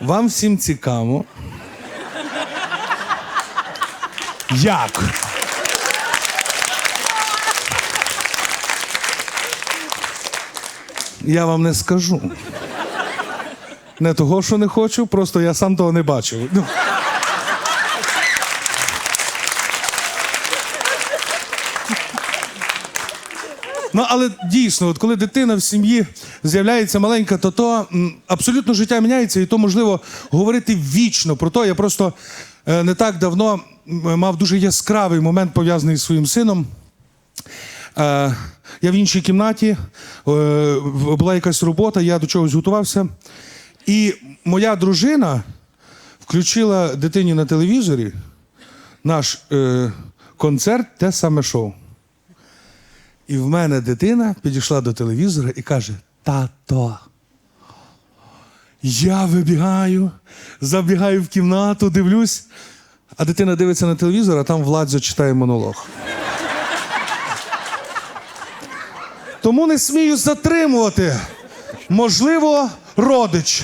Вам всім цікаво. Як? Я вам не скажу. Не того, що не хочу, просто я сам того не бачив. Ну. Але дійсно, от коли дитина в сім'ї з'являється маленька, то то абсолютно життя міняється, і то можливо говорити вічно про то. Я просто е, не так давно мав дуже яскравий момент пов'язаний зі своїм сином. Е, я в іншій кімнаті, е, була якась робота, я до чогось готувався. І моя дружина включила дитині на телевізорі наш концерт, те саме шоу. І в мене дитина підійшла до телевізора і каже: Тато. Я вибігаю, забігаю в кімнату, дивлюсь, а дитина дивиться на телевізор, а там Владзо читає монолог. Тому не смію затримувати. Можливо, родич.